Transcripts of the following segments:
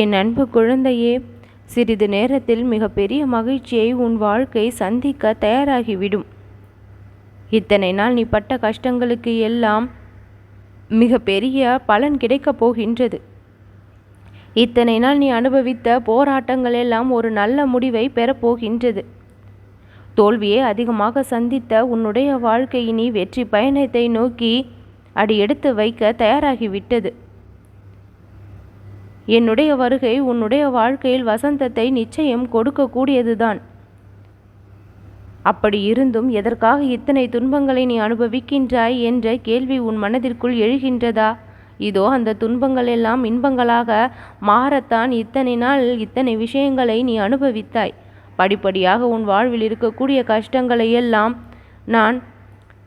என் அன்பு குழந்தையே சிறிது நேரத்தில் மிகப்பெரிய மகிழ்ச்சியை உன் வாழ்க்கை சந்திக்க தயாராகிவிடும். இத்தனை நாள் நீ பட்ட கஷ்டங்களுக்கு எல்லாம் மிகப்பெரிய பலன் கிடைக்கப் போகின்றது. இத்தனை நாள் நீ அனுபவித்த போராட்டங்கள் எல்லாம் ஒரு நல்ல முடிவை பெறப்போகின்றது தோல்வியை அதிகமாக சந்தித்த உன்னுடைய வாழ்க்கையினி வெற்றி பயணத்தை நோக்கி அடி எடுத்து வைக்க தயாராகிவிட்டது. என்னுடைய வருகை உன்னுடைய வாழ்க்கையில் வசந்தத்தை நிச்சயம் கொடுக்கக்கூடியதுதான். அப்படி இருந்தும் எதற்காக இத்தனை துன்பங்களை நீ அனுபவிக்கின்றாய் என்ற கேள்வி உன் மனதிற்குள் எழுகின்றதா? இதோ அந்த துன்பங்கள் எல்லாம் இன்பங்களாக மாறத்தான் இத்தனை நாள் இத்தனை விஷயங்களை நீ அனுபவித்தாய். படிப்படியாக உன் வாழ்வில் இருக்கக்கூடிய கஷ்டங்களை எல்லாம் நான்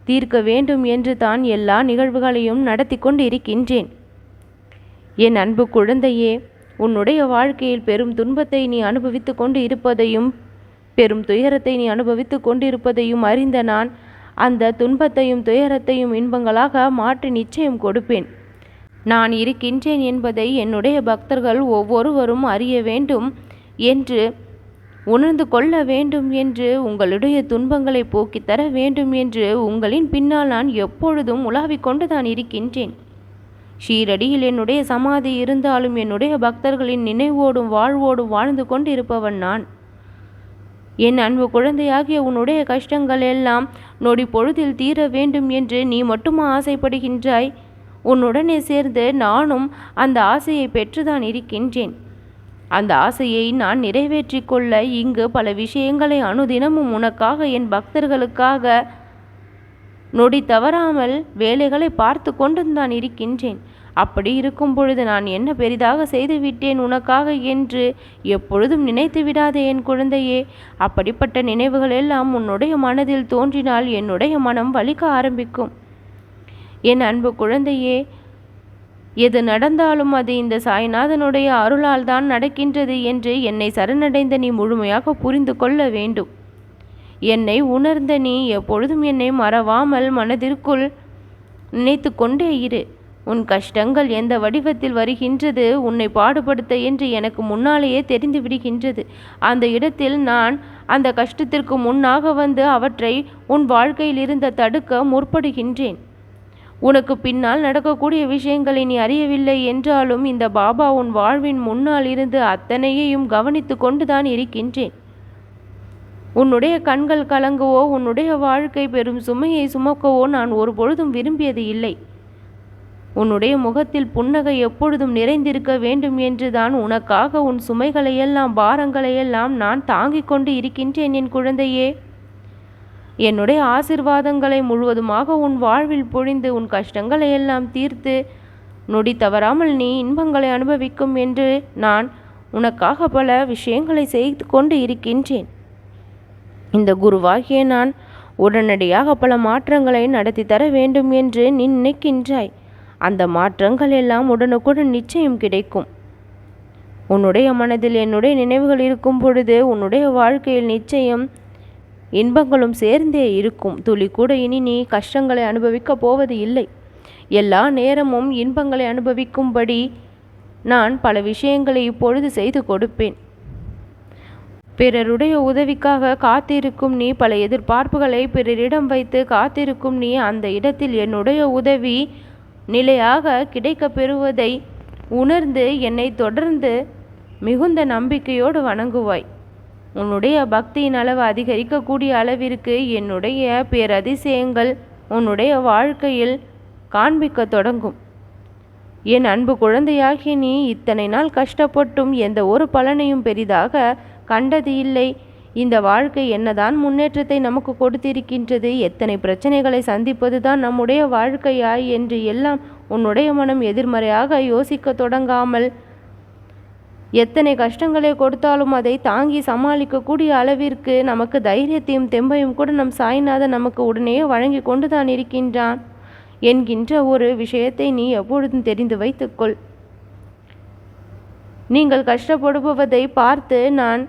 தீர்க்க வேண்டும் என்று தான் எல்லா நிகழ்வுகளையும் நடத்தி கொண்டு இருக்கின்றேன் என் அன்பு குழந்தையே உன்னுடைய வாழ்க்கையில் பெரும் துன்பத்தை நீ அனுபவித்து கொண்டு இருப்பதையும் பெரும் துயரத்தை நீ அனுபவித்து கொண்டிருப்பதையும் அறிந்த நான் அந்த துன்பத்தையும் துயரத்தையும் இன்பங்களாக மாற்றி நிச்சயம் கொடுப்பேன். நான் இருக்கின்றேன் என்பதை என்னுடைய பக்தர்கள் ஒவ்வொருவரும் அறிய வேண்டும் என்று உணர்ந்து கொள்ள வேண்டும் என்று உங்களுடைய துன்பங்களை போக்கித் தர வேண்டும் என்று உங்களின் பின்னால் நான் எப்பொழுதும் உலாவிக் கொண்டுதான் இருக்கின்றேன். ஷீரடியில் என்னுடைய சமாதி இருந்தாலும் என்னுடைய பக்தர்களின் நினைவோடும் வாழ்வோடும் வாழ்ந்து கொண்டிருப்பவன் நான். என் அன்பு குழந்தையாகிய உன்னுடைய கஷ்டங்கள் எல்லாம் நொடி பொழுதில் தீர வேண்டும் என்று நீ மட்டுமா ஆசைப்படுகின்றாய்? உன்னுடனே சேர்ந்து நானும் அந்த ஆசையை பெற்றுதான் இருக்கின்றேன். அந்த ஆசையை நான் நிறைவேற்றிக் கொள்ள இங்கு பல விஷயங்களை அனுதினமும் உனக்காக என் பக்தர்களுக்காக நொடி தவறாமல் வேலைகளை பார்த்து கொண்டு தான் இருக்கின்றேன். அப்படி இருக்கும் பொழுது நான் என்ன பெரிதாக செய்துவிட்டேன் உனக்காக என்று எப்பொழுதும் நினைத்து விடாதே என் குழந்தையே. அப்படிப்பட்ட நினைவுகள் எல்லாம் உன்னுடைய மனதில் தோன்றினால் என்னுடைய மனம் வலிக்க ஆரம்பிக்கும். என் அன்பு குழந்தையே எது நடந்தாலும் அது இந்த சாய்நாதனுடைய அருளால் தான் நடக்கின்றது என்று என்னை சரணடைந்த நீ முழுமையாக புரிந்து கொள்ள வேண்டும். என்னை உணர்ந்த நீ எப்பொழுதும் என்னை மறவாமல் மனதிற்குள் நினைத்து கொண்டே இரு. உன் கஷ்டங்கள் எந்த வடிவத்தில் வருகின்றது உன்னை பாடுபடுத்த என்று எனக்கு முன்னாலேயே தெரிந்து விடுகின்றது. அந்த இடத்தில் நான் அந்த கஷ்டத்திற்கு முன்னாக வந்து அவற்றை உன் வாழ்க்கையில் இருந்த தடுக்க முற்படுகின்றேன். உனக்கு பின்னால் நடக்கக்கூடிய விஷயங்களை நீ அறியவில்லை என்றாலும் இந்த பாபா உன் வாழ்வின் முன்னால் இருந்து அத்தனையையும் கவனித்து கொண்டுதான் இருக்கின்றேன். உன்னுடைய கண்கள் கலங்கவோ உன்னுடைய வாழ்க்கை பெரும் சுமையை சுமக்கவோ நான் ஒரு பொழுதும் விரும்பியது இல்லை. உன்னுடைய முகத்தில் புன்னகை எப்பொழுதும் நிறைந்திருக்க வேண்டும் என்றுதான் உனக்காக உன் சுமைகளையெல்லாம் பாரங்களையெல்லாம் நான் தாங்கிக் கொண்டு இருக்கின்றேன் என் குழந்தையே. என்னுடைய ஆசிர்வாதங்களை முழுவதுமாக உன் வாழ்வில் பொழிந்து உன் கஷ்டங்களை எல்லாம் தீர்த்து நொடி தவறாமல் நீ இன்பங்களை அனுபவிக்கும் என்று நான் உனக்காக பல விஷயங்களை செய்து கொண்டு இருக்கின்றேன். இந்த குருவாகிய நான் உடனடியாக பல மாற்றங்களை நடத்தி தர வேண்டும் என்று நீ நினைக்கின்றாய். அந்த மாற்றங்கள் எல்லாம் உடனுக்குடன் நிச்சயம் கிடைக்கும். உன்னுடைய மனதில் என்னுடைய நினைவுகள் இருக்கும் பொழுது உன்னுடைய வாழ்க்கையில் நிச்சயம் இன்பங்களும் சேர்ந்தே இருக்கும். துளி கூட இனி நீ கஷ்டங்களை அனுபவிக்கப் போவது இல்லை. எல்லா நேரமும் இன்பங்களை அனுபவிக்கும்படி நான் பல விஷயங்களை இப்பொழுது செய்து கொடுப்பேன். பிறருடைய உதவிக்காக காத்திருக்கும் நீ பல எதிர்பார்ப்புகளை பிறரிடம் வைத்து காத்திருக்கும் நீ அந்த இடத்தில் என்னுடைய உதவி நிலையாக கிடைக்கப் பெறுவதை உணர்ந்து என்னை தொடர்ந்து மிகுந்த நம்பிக்கையோடு வணங்குவாய். உன்னுடைய பக்தியின் அளவு அதிகரிக்கக்கூடிய அளவிற்கு என்னுடைய பேரதிசயங்கள் உன்னுடைய வாழ்க்கையில் காண்பிக்க தொடங்கும். என் அன்பு குழந்தையாகி நீ இத்தனை நாள் கஷ்டப்பட்டும் எந்த ஒரு பலனையும் பெரிதாக கண்டது இல்லை. இந்த வாழ்க்கை என்னதான் முன்னேற்றத்தை நமக்கு கொடுத்திருக்கின்றது எத்தனை பிரச்சனைகளை சந்திப்பது தான் நம்முடைய வாழ்க்கையாய் என்று எல்லாம் உன்னுடைய மனம் எதிர்மறையாக யோசிக்க தொடங்காமல் எத்தனை கஷ்டங்களை கொடுத்தாலும் அதை தாங்கி சமாளிக்கக்கூடிய அளவிற்கு நமக்கு தைரியத்தையும் தெம்பையும் கூட நம் சாய்நாதன் நமக்கு உடனே வழங்கி கொண்டு தான் இருக்கின்றான். என்கின்ற ஒரு விஷயத்தை நீ எப்பொழுதும் தெரிந்து வைத்துக்கொள் நீங்கள் கஷ்டப்படுபவதை பார்த்து நான்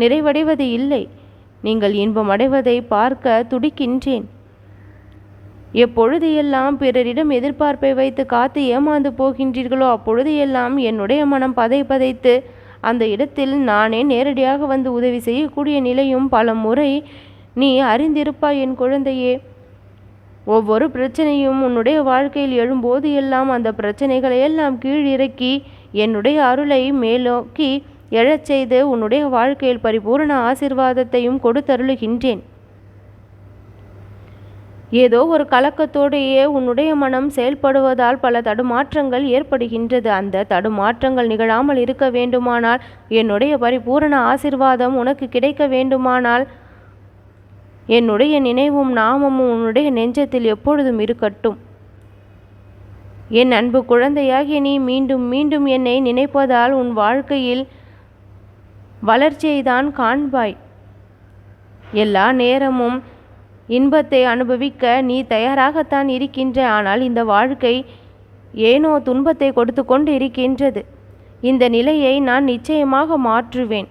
நிறைவடைவது இல்லை. நீங்கள் இன்பம் அடைவதை பார்க்க துடிக்கின்றேன். எப்பொழுது எல்லாம் பிறரிடம் எதிர்பார்ப்பை வைத்து காத்து ஏமாந்து போகின்றீர்களோ அப்பொழுது எல்லாம் என்னுடைய மனம் பதை பதைத்து அந்த இடத்தில் நானே நேரடியாக வந்து உதவி செய்யக்கூடிய நிலையும் பல முறை நீ அறிந்திருப்பாய் என் குழந்தையே. ஒவ்வொரு பிரச்சனையும் உன்னுடைய வாழ்க்கையில் எழும்போது எல்லாம் அந்த பிரச்சனைகளை எல்லாம் கீழ் இறக்கி என்னுடைய அருளை மேலோக்கி எழச் செய்து உன்னுடைய வாழ்க்கையில் பரிபூர்ண ஆசிர்வாதத்தையும் கொடுத்தருளுகின்றேன். ஏதோ ஒரு கலக்கத்தோடையே உன்னுடைய மனம் செயல்படுவதால் பல தடுமாற்றங்கள் ஏற்படுகின்றது. அந்த தடுமாற்றங்கள் நிகழாமல் இருக்க வேண்டுமானால் என்னுடைய பரிபூரண ஆசிர்வாதம் உனக்கு கிடைக்க வேண்டுமானால் என்னுடைய நினைவும் நாமமும் உன்னுடைய நெஞ்சத்தில் எப்பொழுதும் இருக்கட்டும். என் அன்பு குழந்தையாகிய நீ மீண்டும் மீண்டும் என்னை நினைப்பதால் உன் வாழ்க்கையில் வளர்ச்சியை தான் காண்பாய். எல்லா நேரமும் இன்பத்தை அனுபவிக்க நீ தயாராகத்தான் இருக்கின்ற ஆனால் இந்த வாழ்க்கை ஏனோ துன்பத்தை கொடுத்து கொண்டு இருக்கின்றது இந்த நிலையை நான் நிச்சயமாக மாற்றுவேன்.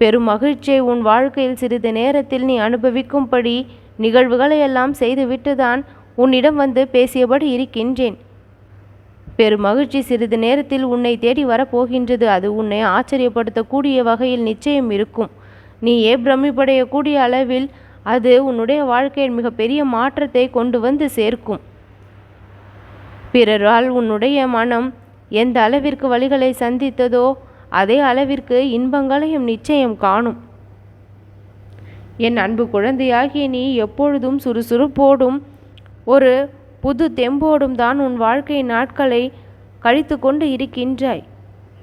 பெரும் மகிழ்ச்சியை உன் வாழ்க்கையில் சிறிது நேரத்தில் நீ அனுபவிக்கும்படி நிகழ்வுகளை எல்லாம் செய்துவிட்டுதான் உன்னிடம் வந்து பேசியபடி இருக்கின்றேன். பெரும் மகிழ்ச்சி சிறிது நேரத்தில் உன்னை தேடி வரப்போகின்றது. அது உன்னை ஆச்சரியப்படுத்தக்கூடிய வகையில் நிச்சயம் இருக்கும். நீயே பிரமிப்படையக்கூடிய அளவில் அது உன்னுடைய வாழ்க்கையில் மிகப்பெரிய மாற்றத்தை கொண்டு வந்து சேர்க்கும். பிறரால் உன்னுடைய மனம் எந்த அளவிற்கு வழிகளை சந்தித்ததோ அதே அளவிற்கு இன்பங்களையும் நிச்சயம் காணும். என் அன்பு குழந்தையாகிய நீ எப்பொழுதும் சுறுசுறுப்போடும் ஒரு புது தெம்போடும் தான் உன் வாழ்க்கை நாட்களை கழித்து கொண்டு இருக்கின்றாய்.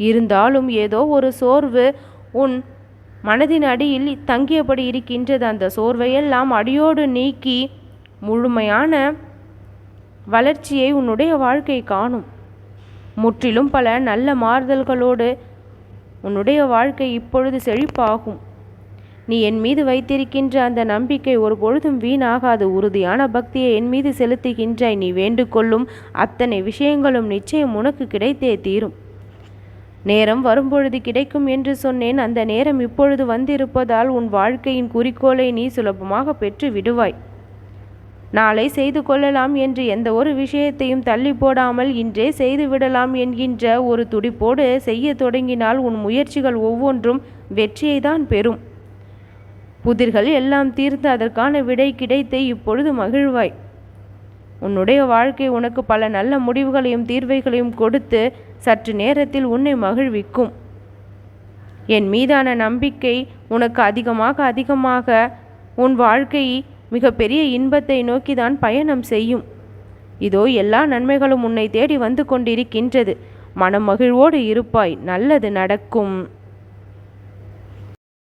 இருந்தாலும் ஏதோ ஒரு சோர்வு உன் மனதின் அடியில் தங்கியபடி இருக்கின்றது. அந்த சோர்வையெல்லாம் அடியோடு நீக்கி முழுமையான வளர்ச்சியை உன்னுடைய வாழ்க்கை காணும். முற்றிலும் பல நல்ல மாறுதல்களோடு உன்னுடைய வாழ்க்கை இப்பொழுது செழிப்பாகும். நீ என் மீது வைத்திருக்கின்ற அந்த நம்பிக்கை ஒரு பொழுதும் வீணாகாது. உறுதியான பக்தியை என் மீது செலுத்துகின்றாய். நீ வேண்டுகொள்ளும் அத்தனை விஷயங்களும் நிச்சயம் உனக்கு கிடைத்தே தீரும். நேரம் வரும்பொழுது கிடைக்கும் என்று சொன்னேன். அந்த நேரம் இப்பொழுது வந்திருப்பதால் உன் வாழ்க்கையின் குறிக்கோளை நீ சுலபமாக பெற்று விடுவாய். நாளை செய்து கொள்ளலாம் என்று எந்த ஒரு விஷயத்தையும் தள்ளி போடாமல் இன்றே செய்து விடலாம் என்கின்ற ஒரு துடிப்போடு செய்ய தொடங்கினால் உன் முயற்சிகள் ஒவ்வொன்றும் வெற்றியை தான் பெறும். புதிர்கள் எல்லாம் தீர்ந்து அதற்கான விடை கிடைத்து இப்பொழுது மகிழ்வாய். உன்னுடைய வாழ்க்கை உனக்கு பல நல்ல முடிவுகளையும் தீர்வைகளையும் கொடுத்து சற்று நேரத்தில் உன்னை மகிழ்விக்கும். என் மீதான நம்பிக்கை உனக்கு அதிகமாக அதிகமாக உன் வாழ்க்கை மிகப்பெரிய இன்பத்தை நோக்கிதான் பயணம் செய்யும். இதோ எல்லா நன்மைகளும் உன்னை தேடி வந்து கொண்டிருக்கின்றது. மனமகிழ்வோடு இருப்பாய். நல்லது நடக்கும்.